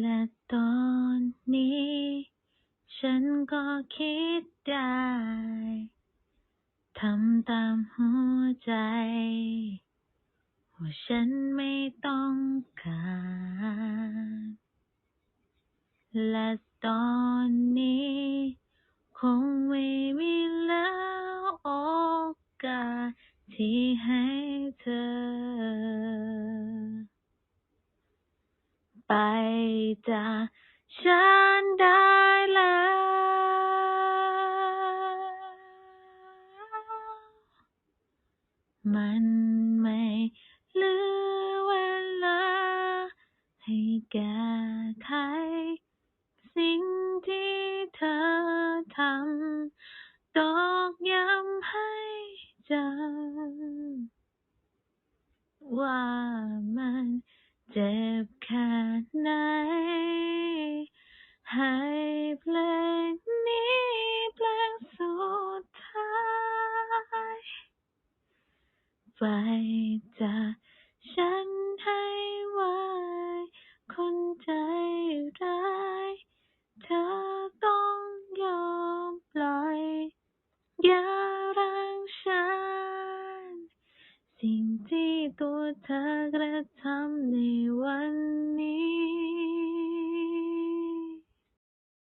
และตอนนี้ ฉันก็คิดได้ ทำตามหัวใจ ว่าฉันไม่ต้องการ และตอนนี้ คงไม่มีแล้วโอกาสที่ให้ ไปจากฉันได้แล้ว มันไม่เหลือเวลา ให้แก้ไขสิ่งที่เธอทำตอกย้ำให้จำว่ามัน เจ็บแค่ไหน ให้เพลงนี้เพลงสุดท้ายไปจากฉันให้ สิ่งที่ตัวเธอกระทำในวัน